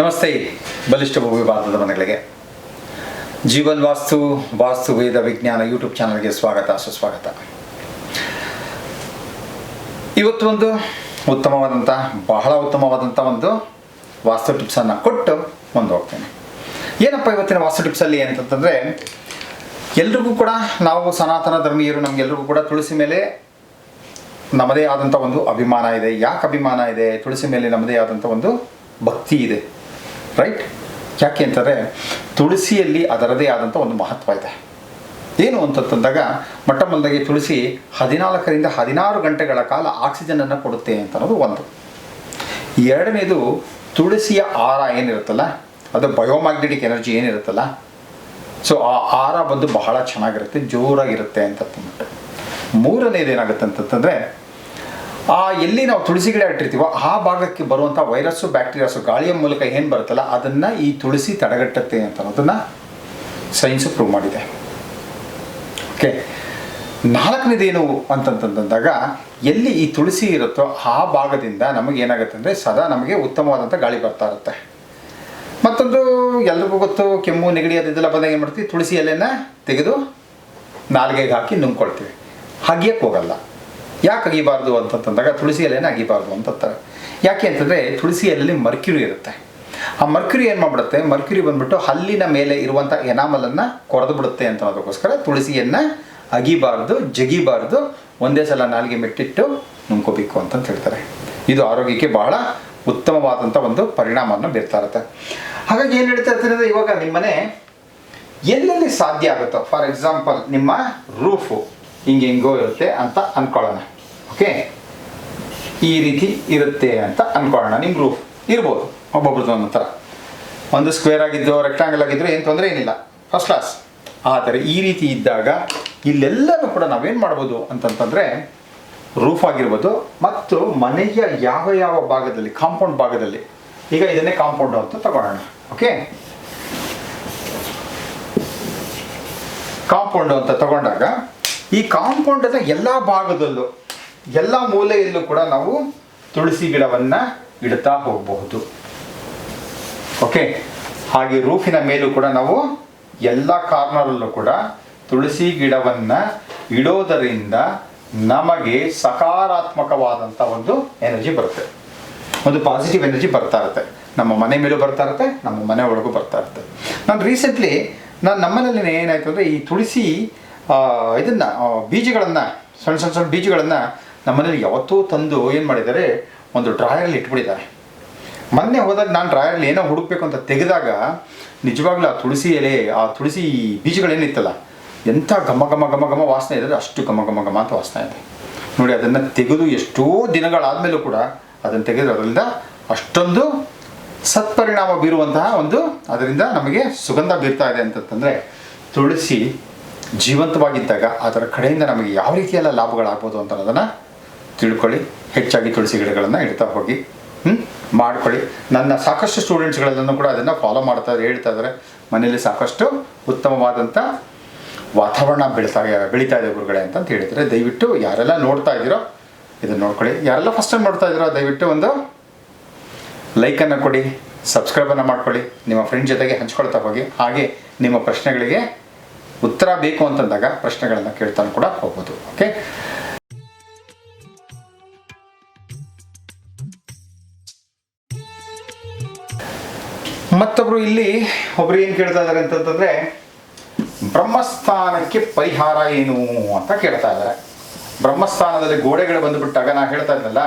ನಮಸ್ತೆ, ಬಲಿಷ್ಠ ಭೂವಿವಾದದ ಮನೆಗಳಿಗೆ ಜೀವನ್ ವಾಸ್ತು ವಾಸ್ತು ವೇದ ವಿಜ್ಞಾನ ಯೂಟ್ಯೂಬ್ ಚಾನಲ್ಗೆ ಸ್ವಾಗತ, ಸುಸ್ವಾಗತ. ಇವತ್ತು ಒಂದು ಉತ್ತಮವಾದಂಥ ಬಹಳ ಉತ್ತಮವಾದಂಥ ಒಂದು ವಾಸ್ತು ಟಿಪ್ಸನ್ನು ಕೊಟ್ಟು ಮುಂದೆ ಹೋಗ್ತೇನೆ. ಏನಪ್ಪ ಇವತ್ತಿನ ವಾಸ್ತು ಟಿಪ್ಸಲ್ಲಿ ಅಂತಂತಂದರೆ ಎಲ್ರಿಗೂ ಕೂಡ ನಾವು ಸನಾತನ ಧರ್ಮೀಯರು ನಮಗೆಲ್ರಿಗೂ ಕೂಡ ತುಳಸಿ ಮೇಲೆ ನಮ್ಮದೇ ಆದಂಥ ಒಂದು ಅಭಿಮಾನ ಇದೆ. ಯಾಕೆ ಅಭಿಮಾನ ಇದೆ? ತುಳಸಿ ಮೇಲೆ ನಮ್ಮದೇ ಆದಂಥ ಒಂದು ಭಕ್ತಿ ಇದೆ. ರೈಟ್ ಯಾಕೆ ಅಂತಂದರೆ ತುಳಸಿಯಲ್ಲಿ ಅದರದೇ ಆದಂಥ ಒಂದು ಮಹತ್ವ ಇದೆ. ಏನು ಅಂತಂದಾಗ ಮೊಟ್ಟ ಮೊದಲಾಗಿ ತುಳಸಿ ಹದಿನಾಲ್ಕರಿಂದ ಹದಿನಾರು ಗಂಟೆಗಳ ಕಾಲ ಆಕ್ಸಿಜನನ್ನು ಕೊಡುತ್ತೆ ಅಂತ ಅನ್ನೋದು ಒಂದು. ಎರಡನೇದು ತುಳಸಿಯ ಆರ ಏನಿರುತ್ತಲ್ಲ, ಅದು ಬಯೋಮ್ಯಾಗ್ನೆಟಿಕ್ ಎನರ್ಜಿ ಏನಿರುತ್ತಲ್ಲ ಸೊ ಆ ಆರ ಬಂದು ಬಹಳ ಚೆನ್ನಾಗಿರುತ್ತೆ, ಜೋರಾಗಿರುತ್ತೆ ಅಂತ ಅಂದ್ಬಿಟ್ಟು ಮೂರನೇದು ಏನಾಗುತ್ತೆ ಅಂತಂತಂದರೆ ಆ, ಎಲ್ಲಿ ನಾವು ತುಳಸಿ ಗಿಡ ಇಟ್ಟಿರ್ತೀವೋ ಆ ಭಾಗಕ್ಕೆ ಬರುವಂಥ ವೈರಸ್ಸು, ಬ್ಯಾಕ್ಟೀರಿಯಾಸು, ಗಾಳಿಯ ಮೂಲಕ ಏನು ಬರುತ್ತಲ್ಲ, ಅದನ್ನು ಈ ತುಳಸಿ ತಡೆಗಟ್ಟುತ್ತೆ ಅಂತ ಅನ್ನೋದನ್ನು ಸೈನ್ಸ್ ಪ್ರೂವ್ ಮಾಡಿದೆ. ಓಕೆ ನಾಲ್ಕನೇದೇನು ಅಂತಂತಂದಾಗ, ಎಲ್ಲಿ ಈ ತುಳಸಿ ಇರುತ್ತೋ ಆ ಭಾಗದಿಂದ ನಮಗೆ ಏನಾಗುತ್ತೆ ಅಂದರೆ ಸದಾ ನಮಗೆ ಉತ್ತಮವಾದಂಥ ಗಾಳಿ ಬರ್ತಾ ಇರುತ್ತೆ. ಮತ್ತೊಂದು ಎಲ್ರಿಗೂ ಗೊತ್ತು, ಕೆಮ್ಮು, ನೆಗಡಿ ಅದೆಲ್ಲ ಬಂದಾಗ ಏನು ಮಾಡ್ತೀವಿ? ತುಳಸಿ ಎಲೆನ ತೆಗೆದು ನಾಲ್ಗೆಗೆ ಹಾಕಿ ನುಂಗ್ಕೊಳ್ತೀವಿ. ಹಾಗೆ ಹೋಗಲ್ಲ. ಯಾಕೆ ಅಗಿಬಾರ್ದು ಅಂತಂತಂದಾಗ ತುಳಸಿ ಎಲೆನೇ ಅಗಿಬಾರ್ದು ಅಂತಂತಾರೆ ಯಾಕೆ ಅಂತಂದರೆ ತುಳಸಿ ಎಲೆಯಲ್ಲಿ ಮರ್ಕ್ಯುರಿ ಇರುತ್ತೆ. ಆ ಮರ್ಕ್ಯುರಿ ಏನು ಮಾಡಿಬಿಡುತ್ತೆ? ಮರ್ಕ್ಯುರಿ ಬಂದ್ಬಿಟ್ಟು ಹಲ್ಲಿನ ಮೇಲೆ ಇರುವಂಥ ಎನಾಮಲನ್ನು ಕೊರೆದು ಬಿಡುತ್ತೆ ಅಂತ ಅನ್ನೋದಕ್ಕೋಸ್ಕರ ತುಳಸಿಯನ್ನು ಅಗಿಬಾರ್ದು, ಜಗಿಬಾರ್ದು, ಒಂದೇ ಸಲ ನಾಲ್ಗೆ ಮೆಟ್ಟಿಟ್ಟು ನುಂಕೋಬೇಕು ಅಂತಂತ ಹೇಳ್ತಾರೆ. ಇದು ಆರೋಗ್ಯಕ್ಕೆ ಬಹಳ ಉತ್ತಮವಾದಂಥ ಒಂದು ಪರಿಣಾಮವನ್ನು ಬೀರ್ತಾ ಇರುತ್ತೆ. ಹಾಗಾಗಿ ಏನು ಹೇಳ್ತಾ ಇರ್ತೀನಿ ಅಂದರೆ ಇವಾಗ ನಿಮ್ಮನೆ ಎಲ್ಲೆಲ್ಲಿ ಸಾಧ್ಯ ಆಗುತ್ತೋ, ಫಾರ್ ಎಕ್ಸಾಂಪಲ್ ನಿಮ್ಮ ರೂಫು ಹಿಂಗೆ ಹೆಂಗೋ ಇರುತ್ತೆ ಅಂತ ಅಂದ್ಕೊಳ್ಳೋಣ ಓಕೆ ಈ ರೀತಿ ಇರುತ್ತೆ ಅಂತ ಅನ್ಕೊಳ್ಳೋಣ. ನಿಮ್ಮ ರೂಫ್ ಇರ್ಬೋದು ಒಬ್ಬೊಬ್ರದ್ದು ಒಂದೊಂದು ಥರ. ಒಂದು ಸ್ಕ್ವೇರ್ ಆಗಿದ್ದು ರೆಕ್ಟಾಂಗಲ್ ಆಗಿದ್ರು ಏನು ತೊಂದರೆ ಏನಿಲ್ಲ. ಫಸ್ಟ್ ಕ್ಲಾಸ್ ಆದರೆ ಈ ರೀತಿ ಇದ್ದಾಗ ಇಲ್ಲೆಲ್ಲನೂ ಕೂಡ ನಾವೇನು ಮಾಡ್ಬೋದು ಅಂತಂತಂದರೆ ರೂಫ್ ಆಗಿರ್ಬೋದು ಮತ್ತು ಮನೆಯ ಯಾವ ಯಾವ ಭಾಗದಲ್ಲಿ ಕಾಂಪೌಂಡ್ ಭಾಗದಲ್ಲಿ. ಈಗ ಇದನ್ನೇ ಕಾಂಪೌಂಡ್ ಅಂತ ತಗೊಳ್ಳೋಣ. ಓಕೆ ಕಾಂಪೌಂಡ್ ಅಂತ ತಗೊಂಡಾಗ ಈ ಕಾಂಪೌಂಡದ ಎಲ್ಲ ಭಾಗದಲ್ಲೂ ಎಲ್ಲ ಮೂಲೆಯಲ್ಲೂ ಕೂಡ ನಾವು ತುಳಸಿ ಗಿಡವನ್ನು ಇಡ್ತಾ ಹೋಗಬಹುದು. ಓಕೆ ಹಾಗೆ ರೂಫಿನ ಮೇಲೂ ಕೂಡ ನಾವು ಎಲ್ಲ ಕಾರ್ನರಲ್ಲೂ ಕೂಡ ತುಳಸಿ ಗಿಡವನ್ನು ಇಡೋದರಿಂದ ನಮಗೆ ಸಕಾರಾತ್ಮಕವಾದಂಥ ಒಂದು ಎನರ್ಜಿ ಬರುತ್ತೆ. ಒಂದು ಪಾಸಿಟಿವ್ ಎನರ್ಜಿ ಬರ್ತಾ ಇರುತ್ತೆ. ನಮ್ಮ ಮನೆ ಮೇಲೂ ಬರ್ತಾ ಇರುತ್ತೆ, ನಮ್ಮ ಮನೆ ಒಳಗೂ ಬರ್ತಾ ಇರುತ್ತೆ. ನಾನು ರೀಸೆಂಟ್ಲಿ ನಾನು ನಮ್ಮನೇಲಿ ಏನಾಯಿತು ಅಂದರೆ ಈ ತುಳಸಿ ಇದನ್ನು ಬೀಜಗಳನ್ನು, ಸಣ್ಣ ಸಣ್ಣ ಸಣ್ಣ ಬೀಜಗಳನ್ನು ನಮ್ಮನೇಲಿ ಯಾವತ್ತೂ ತಂದು ಏನು ಮಾಡಿದ್ದಾರೆ, ಒಂದು ಡ್ರಾಯರಲ್ಲಿ ಇಟ್ಬಿಟ್ಟಿದ್ದಾರೆ. ಮೊನ್ನೆ ಹೋದಾಗ ನಾನು ಡ್ರಾಯರಲ್ಲಿ ಏನೋ ಹುಡುಕ್ಬೇಕು ಅಂತ ತೆಗೆದಾಗ, ನಿಜವಾಗ್ಲೂ ಆ ತುಳಸಿ ಎಲೆ, ಆ ತುಳಸಿ ಬೀಜಗಳೇನಿತ್ತಲ್ಲ ಎಂಥ ಘಮ ಘಮ ಘಮ ಘಮ ವಾಸನೆ ಇದೆ ಅಷ್ಟು ಘಮ ಘಮ ಘಮ ಅಂತ ವಾಸನೆ ಇದೆ. ನೋಡಿ, ಅದನ್ನು ತೆಗೆದು ಎಷ್ಟೋ ದಿನಗಳಾದಮೇಲೂ ಕೂಡ ಅದನ್ನು ತೆಗೆದು ಅದರಿಂದ ಅಷ್ಟೊಂದು ಸತ್ಪರಿಣಾಮ ಬೀರುವಂತಹ ಒಂದು ಅದರಿಂದ ನಮಗೆ ಸುಗಂಧ ಬೀರ್ತಾ ಇದೆ ಅಂತಂತಂದರೆ, ತುಳಸಿ ಜೀವಂತವಾಗಿದ್ದಾಗ ಅದರ ಕಡೆಯಿಂದ ನಮಗೆ ಯಾವ ರೀತಿಯೆಲ್ಲ ಲಾಭಗಳಾಗ್ಬೋದು ಅಂತ ಅನ್ನೋದನ್ನು ತಿಳ್ಕೊಳ್ಳಿ, ಹೆಚ್ಚಾಗಿ ತುಳಸಿ ಗಿಡಗಳನ್ನು ಇಡ್ತಾ ಹೋಗಿ ಹ್ಞೂ ಮಾಡ್ಕೊಳ್ಳಿ. ನನ್ನ ಸಾಕಷ್ಟು ಸ್ಟೂಡೆಂಟ್ಸ್ಗಳನ್ನು ಕೂಡ ಅದನ್ನು ಫಾಲೋ ಮಾಡ್ತಾ ಹೇಳ್ತಾ ಇದ್ದಾರೆ. ಮನೆಯಲ್ಲಿ ಸಾಕಷ್ಟು ಉತ್ತಮವಾದಂಥ ವಾತಾವರಣ ಬೆಳೀತಾ ಬೆಳೀತಾ ಇದೆ ಗುರುಗಳೇ ಅಂತ ಹೇಳಿದರೆ ದಯವಿಟ್ಟು ಯಾರೆಲ್ಲ ನೋಡ್ತಾ ಇದ್ದೀರೋ, ಇದನ್ನು ನೋಡ್ಕೊಳ್ಳಿ. ಯಾರೆಲ್ಲ ಫಸ್ಟ್ ಟೈಮ್ ನೋಡ್ತಾ ಇದ್ದೀರೋ, ದಯವಿಟ್ಟು ಒಂದು ಲೈಕನ್ನು ಕೊಡಿ ಸಬ್ಸ್ಕ್ರೈಬನ್ನು ಮಾಡ್ಕೊಳ್ಳಿ. ನಿಮ್ಮ ಫ್ರೆಂಡ್ ಜೊತೆಗೆ ಹಂಚ್ಕೊಳ್ತಾ ಹೋಗಿ. ಹಾಗೆ ನಿಮ್ಮ ಪ್ರಶ್ನೆಗಳಿಗೆ ಉತ್ತರ ಬೇಕು ಅಂತಂದಾಗ ಪ್ರಶ್ನೆಗಳನ್ನು ಕೇಳ್ತಾನು ಕೂಡ ಹೋಗ್ಬೋದು. ಓಕೆ ಮತ್ತೊಬ್ರು ಇಲ್ಲಿ ಒಬ್ರು ಏನು ಕೇಳ್ತಾ ಇದ್ದಾರೆ ಅಂತಂತಂದ್ರೆ, ಬ್ರಹ್ಮಸ್ಥಾನಕ್ಕೆ ಪರಿಹಾರ ಏನು ಅಂತ ಕೇಳ್ತಾ ಇದ್ದಾರೆ ಬ್ರಹ್ಮಸ್ಥಾನದಲ್ಲಿ ಗೋಡೆಗಳು ಬಂದುಬಿಟ್ಟಾಗ ನಾ ಹೇಳ್ತಾ ಇದ್ದಲ್ಲ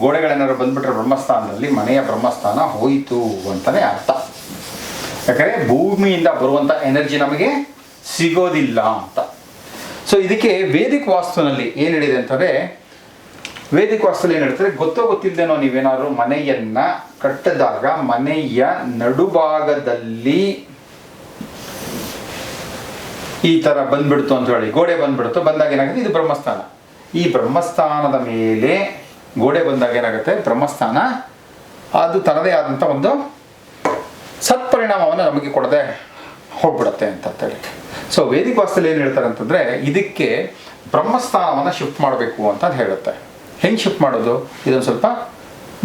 ಗೋಡೆಗಳೇನಾದ್ರು ಬಂದ್ಬಿಟ್ರೆ ಬ್ರಹ್ಮಸ್ಥಾನದಲ್ಲಿ ಮನೆಯ ಬ್ರಹ್ಮಸ್ಥಾನ ಹೋಯಿತು ಅಂತಲೇ ಅರ್ಥ. ಯಾಕಂದರೆ ಭೂಮಿಯಿಂದ ಬರುವಂಥ ಎನರ್ಜಿ ನಮಗೆ ಸಿಗೋದಿಲ್ಲ ಅಂತ. ಸೊ ಇದಕ್ಕೆ ವೇದಿಕ ವಾಸ್ತುನಲ್ಲಿ ಏನು ಹೇಳಿದೆ ಅಂತಂದರೆ ವೇದಿಕ ವಾಸ್ತಲ್ಲಿ ಏನು ಹೇಳ್ತಾರೆ, ಗೊತ್ತೋ ಗೊತ್ತಿಲ್ಲದೇನೋ ನೀವೇನಾದ್ರು ಮನೆಯನ್ನ ಕಟ್ಟದಾಗ, ಮನೆಯ ನಡುಭಾಗದಲ್ಲಿ ಈ ತರ ಬಂದ್ಬಿಡ್ತು ಅಂತ ಹೇಳಿ, ಗೋಡೆ ಬಂದ್ಬಿಡ್ತು, ಬಂದಾಗ ಏನಾಗುತ್ತೆ? ಇದು ಬ್ರಹ್ಮಸ್ಥಾನ. ಈ ಬ್ರಹ್ಮಸ್ಥಾನದ ಮೇಲೆ ಗೋಡೆ ಬಂದಾಗ ಏನಾಗುತ್ತೆ? ಬ್ರಹ್ಮಸ್ಥಾನ. ಅದು ತನ್ನದೇ ಆದಂಥ ಒಂದು ಸತ್ಪರಿಣಾಮವನ್ನು ನಮಗೆ ಕೊಡದೆ ಹೋಗ್ಬಿಡತ್ತೆ ಅಂತ ಹೇಳಿ. ಸೊ ವೇದಿಕ ವಾಸ್ತಲ್ಲಿ ಏನು ಹೇಳ್ತಾರೆ ಅಂತಂದರೆ, ಇದಕ್ಕೆ ಬ್ರಹ್ಮಸ್ಥಾನವನ್ನು ಶಿಫ್ಟ್ ಮಾಡಬೇಕು ಅಂತ ಹೇಳುತ್ತೆ. ಹೆಂಗೆ ಶಿಫ್ಟ್ ಮಾಡೋದು ಇದೊಂದು ಸ್ವಲ್ಪ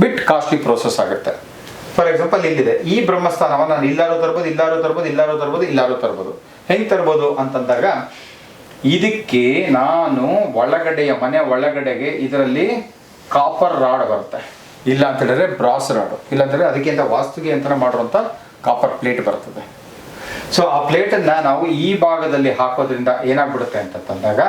ಬಿಟ್ ಕಾಸ್ಟ್ಲಿ ಪ್ರೋಸೆಸ್ ಆಗುತ್ತೆ. ಫಾರ್ ಎಕ್ಸಾಂಪಲ್ ಇಲ್ಲಿದೆ ಈ ಬ್ರಹ್ಮಸ್ಥಾನವನ್ನು ನಾನು ಇಲ್ಲಾರು ತರ್ಬೋದು ಇಲ್ಲಾರು ತರ್ಬೋದು ಇಲ್ಲಾರು ತರ್ಬೋದು ಇಲ್ಲಾರು ತರ್ಬೋದು. ಹೆಂಗೆ ತರ್ಬೋದು ಅಂತಂದಾಗ, ಇದಕ್ಕೆ ನಾನು ಒಳಗಡೆಯ ಮನೆ ಒಳಗಡೆಗೆ ಇದರಲ್ಲಿ ಕಾಪರ್ ರಾಡ್ ಬರುತ್ತೆ. ಇಲ್ಲ ಅಂತ ಹೇಳಿದ್ರೆ ಬ್ರಾಸ್ ರಾಡ್ ಇಲ್ಲ ಅಂತಂದ್ರೆ ಅದಕ್ಕಿಂತ ವಾಸ್ತುಗೆ ಅಂತ ಮಾಡಿರುವಂಥ ಕಾಪರ್ ಪ್ಲೇಟ್ ಬರ್ತದೆ. ಸೊ ಆ ಪ್ಲೇಟನ್ನು ನಾವು ಈ ಭಾಗದಲ್ಲಿ ಹಾಕೋದ್ರಿಂದ ಏನಾಗ್ಬಿಡುತ್ತೆ ಅಂತಂದಾಗ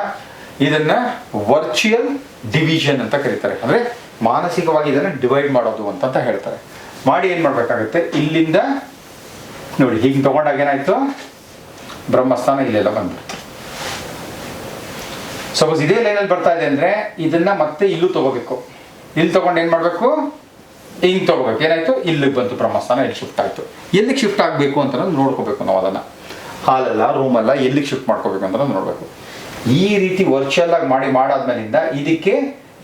ಇದನ್ನ ವರ್ಚುಯಲ್ ಡಿವಿಷನ್ ಅಂತ ಕರೀತಾರೆ. ಅಂದ್ರೆ ಮಾನಸಿಕವಾಗಿ ಇದನ್ನು ಡಿವೈಡ್ ಮಾಡೋದು ಅಂತ ಹೇಳ್ತಾರೆ. ಮಾಡಿ ಏನು ಮಾಡಬೇಕಾಗುತ್ತೆ? ಇಲ್ಲಿಂದ ನೋಡಿ, ಹೀಗೆ ತಗೊಂಡಾಗ ಏನಾಯ್ತು? ಬ್ರಹ್ಮಸ್ಥಾನ ಇಲ್ಲೆಲ್ಲ ಬಂದ್ಬಿಡ್ತು. ಸಪೋಸ್ ಇದೇ ಲೈನಲ್ಲಿ ಬರ್ತಾ ಇದೆ ಅಂದ್ರೆ ಇದನ್ನ ಮತ್ತೆ ಇಲ್ಲೂ ತಗೋಬೇಕು. ಇಲ್ಲಿ ತಗೊಂಡು ಏನು ಮಾಡಬೇಕು? ಹಿಂಗೆ ತಗೋಬೇಕು. ಏನಾಯ್ತು? ಇಲ್ಲಿಗೆ ಬಂತು ಬ್ರಹ್ಮಸ್ಥಾನ ಇಲ್ಲಿ ಶಿಫ್ಟ್ ಆಯ್ತು. ಎಲ್ಲಿಗೆ ಶಿಫ್ಟ್ ಆಗಬೇಕು ಅಂತ ನೋಡ್ಕೋಬೇಕು ನಾವು ಅದನ್ನ. ಹಾಲೆಲ್ಲ ರೂಮಲ್ಲ ಎಲ್ಲಿಗೆ ಶಿಫ್ಟ್ ಮಾಡ್ಕೋಬೇಕು ಅಂತ ನೋಡಬೇಕು. ಈ ರೀತಿ ವರ್ಚುವಲ್ ಆಗಿ ಮಾಡಿ ಮಾಡಾದ್ಮೇಲಿಂದ ಇದಕ್ಕೆ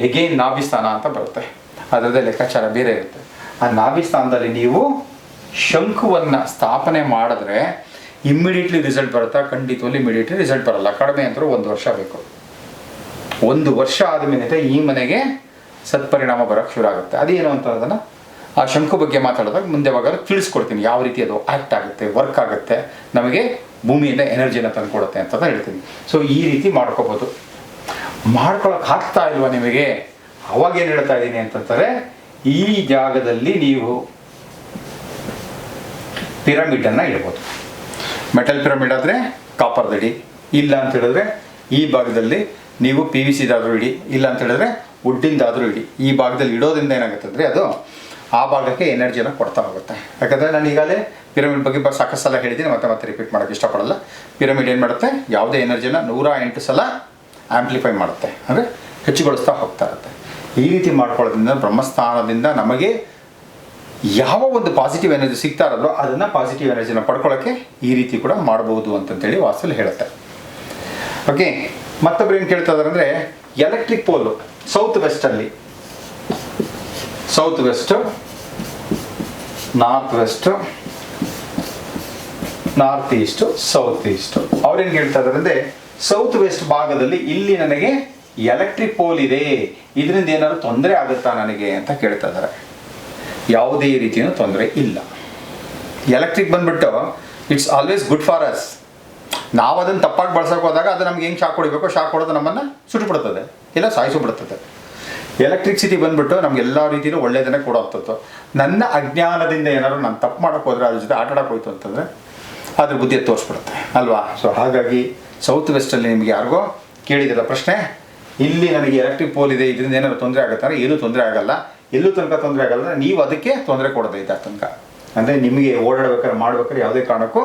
ಎಗೇನ್ ನಾಭಿಸ್ಥಾನ ಅಂತ ಬರುತ್ತೆ. ಅದರದೇ ಲೆಕ್ಕಾಚಾರ ಬೇರೆ ಇರುತ್ತೆ. ಆ ನಾಭಿಸ್ಥಾನದಲ್ಲಿ ನೀವು ಶಂಕುವನ್ನ ಸ್ಥಾಪನೆ ಮಾಡಿದ್ರೆ ಇಮ್ಮಿಡಿಯೇಟ್ಲಿ ರಿಸಲ್ಟ್ ಬರುತ್ತಾ? ಖಂಡಿತವಾಗಿ ಇಮಿಡಿಯೇಟ್ಲಿ ರಿಸಲ್ಟ್ ಬರಲ್ಲ. ಕಡಿಮೆ ಅಂದರೂ ಒಂದು ವರ್ಷ ಬೇಕು. ಒಂದು ವರ್ಷ ಆದಮೇಲೆ ಈ ಮನೆಗೆ ಸತ್ಪರಿಣಾಮ ಬರೋಕ್ಕೆ ಶುರು ಆಗುತ್ತೆ. ಅದೇನು ಅಂತ ಅದನ್ನು ಆ ಶಂಕು ಬಗ್ಗೆ ಮಾತಾಡಿದಾಗ ಮುಂದೆ ಯಾವಾಗ ತಿಳಿಸ್ಕೊಡ್ತೀನಿ. ಯಾವ ರೀತಿ ಅದು ಆ್ಯಕ್ಟ್ ಆಗುತ್ತೆ ವರ್ಕ್ ಆಗುತ್ತೆ, ನಮಗೆ ಭೂಮಿಯಿಂದ ಎನರ್ಜಿನ ತಂದುಕೊಡುತ್ತೆ ಅಂತ ಹೇಳ್ತೀನಿ. ಸೊ ಈ ರೀತಿ ಮಾಡ್ಕೋಬೋದು. ಮಾಡ್ಕೊಳಕ್ಕೆ ಆಗ್ತಾ ಇಲ್ವಾ ನಿಮಗೆ? ಅವಾಗ ಏನು ಹೇಳ್ತಾ ಇದ್ದೀನಿ ಅಂತಂತಾರೆ ಈ ಜಾಗದಲ್ಲಿ ನೀವು ಪಿರಮಿಡನ್ನು ಇಡ್ಬೋದು. ಮೆಟಲ್ ಪಿರಮಿಡ್ ಆದರೆ ಕಾಪರ್ ದಡಿ ಇಲ್ಲ ಅಂತ ಹೇಳಿದ್ರೆ ಈ ಭಾಗದಲ್ಲಿ ನೀವು ಪಿ ವಿ ಸಿದಾದರೂ ಇಡಿ. ಇಲ್ಲ ಅಂತ ಹೇಳಿದ್ರೆ ವುಡ್ಡಿಂದಾದರೂ ಇಡಿ. ಈ ಭಾಗದಲ್ಲಿ ಇಡೋದ್ರಿಂದ ಏನಾಗುತ್ತೆ ಅಂದರೆ ಅದು ಆ ಭಾಗಕ್ಕೆ ಎನರ್ಜಿಯನ್ನು ಕೊಡ್ತಾ ಹೋಗುತ್ತೆ. ಯಾಕಂದರೆ ನಾನು ಈಗಾಗಲೇ ಪಿರಮಿಡ್ ಬಗ್ಗೆ ಬ ಸಾಕಷ್ಟು ಸಲ ಹೇಳಿದ್ದೀನಿ, ಮತ್ತೆ ಮತ್ತೆ ರಿಪೀಟ್ ಮಾಡೋಕ್ಕೆ ಇಷ್ಟಪಡಲ್ಲ. ಪಿರಮಿಡ್ ಏನು ಮಾಡುತ್ತೆ? ಯಾವುದೇ ಎನರ್ಜಿನ ನೂರ ಎಂಟು ಸಲ ಆ್ಯಂಪ್ಲಿಫೈ ಮಾಡುತ್ತೆ. ಅಂದರೆ ಹೆಚ್ಚುಗೊಳಿಸ್ತಾ ಹೋಗ್ತಾ ಇರುತ್ತೆ. ಈ ರೀತಿ ಮಾಡ್ಕೊಳ್ಳೋದ್ರಿಂದ, ಬ್ರಹ್ಮಸ್ಥಾನದಿಂದ ನಮಗೆ ಯಾವ ಒಂದು ಪಾಸಿಟಿವ್ ಎನರ್ಜಿ ಸಿಗ್ತಾ ಇರೋದೋ ಅದನ್ನು ಪಾಸಿಟಿವ್ ಎನರ್ಜಿನ ಪಡ್ಕೊಳ್ಳೋಕ್ಕೆ ಈ ರೀತಿ ಕೂಡ ಮಾಡಬಹುದು ಅಂತಂತೇಳಿ ವಾಸ್ತುಲಿ ಹೇಳುತ್ತೆ. ಓಕೆ ಮತ್ತೊಬ್ಬರು ಏನು ಕೇಳ್ತಾ ಇದಾರೆ ಅಂದರೆ electric pole south ವೆಸ್ಟಲ್ಲಿ south west north west north east south east ಅವ್ರೇನು ಹೇಳ್ತಾ ಇದಾರೆ ಅಂದರೆ ಸೌತ್ ವೆಸ್ಟ್ ಭಾಗದಲ್ಲಿ ಇಲ್ಲಿ ನನಗೆ ಎಲೆಕ್ಟ್ರಿಕ್ ಪೋಲ್ ಇದೆ. ಇದರಿಂದ ಏನಾದ್ರು ತೊಂದರೆ ಆಗುತ್ತಾ ನನಗೆ ಅಂತ ಕೇಳ್ತಾ ಇದ್ದಾರೆ. ಯಾವುದೇ ರೀತಿಯ ತೊಂದರೆ ಇಲ್ಲ. ಎಲೆಕ್ಟ್ರಿಕ್ ಬಂದ್ಬಿಟ್ಟು it's always good for us ನಾವು ಅದನ್ನು ತಪ್ಪಾಗಿ ಬಳಸೋಕೆ ಹೋದಾಗ ಅದು ನಮ್ಗೆ ಹೆಂಗೆ ಶಾಕ್ ಹೊಡಿಬೇಕು, ಶಾಕ್ ಹೊಡೆದು ನಮ್ಮನ್ನು ಸುಟ್ಟುಬಿಡ್ತದೆ ಇಲ್ಲ, ಸಾಯಿಸಿಬಿಡ್ತದೆ. ಎಲೆಕ್ಟ್ರಿಸಿಟಿ ಬಂದ್ಬಿಟ್ಟು ನಮ್ಗೆ ಎಲ್ಲ ರೀತಿಯಲ್ಲೂ ಒಳ್ಳೆಯದನ್ನೇ ಕೊಡೋಂಥದ್ದು ನನ್ನ ಅಜ್ಞಾನದಿಂದ ಏನಾದ್ರು ನಾನು ತಪ್ಪು ಮಾಡೋಕೆ ಹೋದ್ರೆ ಅದ್ರ ಜೊತೆ ಆಟ ಆಡೋಕೆ ಹೋಯ್ತು ಅಂತಂದರೆ ಅದ್ರ ಬುದ್ಧಿ ತೋರಿಸ್ಬಿಡುತ್ತೆ ಅಲ್ವಾ? ಸೊ ಹಾಗಾಗಿ ಸೌತ್ ವೆಸ್ಟಲ್ಲಿ ನಿಮಗೆ ಯಾರಿಗೋ ಕೇಳಿದಿಲ್ಲ ಪ್ರಶ್ನೆ, ಇಲ್ಲಿ ನನಗೆ ಎಲೆಕ್ಟ್ರಿಕ್ ಪೋಲ್ ಇದೆ, ಇದರಿಂದ ಏನಾದ್ರು ತೊಂದರೆ ಆಗುತ್ತೆ ಅಂದರೆ ಏನೂ ತೊಂದರೆ ಆಗಲ್ಲ. ಎಲ್ಲೂ ತನಕ ತೊಂದರೆ ಆಗಲ್ಲ ನೀವು ಅದಕ್ಕೆ ತೊಂದರೆ ಕೊಡೋದೇ ಇದ್ದ ತನಕ. ಅಂದರೆ ನಿಮಗೆ ಓಡಾಡ್ಬೇಕಾದ್ರೆ ಮಾಡ್ಬೇಕಾದ್ರೆ ಯಾವುದೇ ಕಾರಣಕ್ಕೂ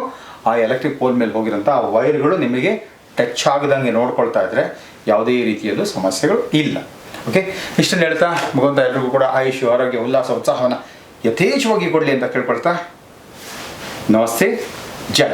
ಆ ಎಲೆಕ್ಟ್ರಿಕ್ ಪೋಲ್ ಮೇಲೆ ಹೋಗಿರೋಂಥ ಆ ವೈರ್ಗಳು ನಿಮಗೆ ಟಚ್ ಆಗದಂಗೆ ನೋಡ್ಕೊಳ್ತಾ ಇದ್ರೆ ಯಾವುದೇ ರೀತಿಯಲ್ಲೂ ಸಮಸ್ಯೆಗಳು ಇಲ್ಲ. ಓಕೆ ಇಷ್ಟನ್ನು ಹೇಳ್ತಾ ಭಗವಂತ ಎಲ್ರಿಗೂ ಕೂಡ ಆಯುಷ್ ಆರೋಗ್ಯ, ಉಲ್ಲಾಸ, ಉತ್ಸಾಹವನ್ನು ಯಥೇಚ್ಛವಾಗಿ ಕೊಡಲಿ ಅಂತ ಕೇಳ್ಕೊಳ್ತಾ. ನಮಸ್ತೆ. ಜೈ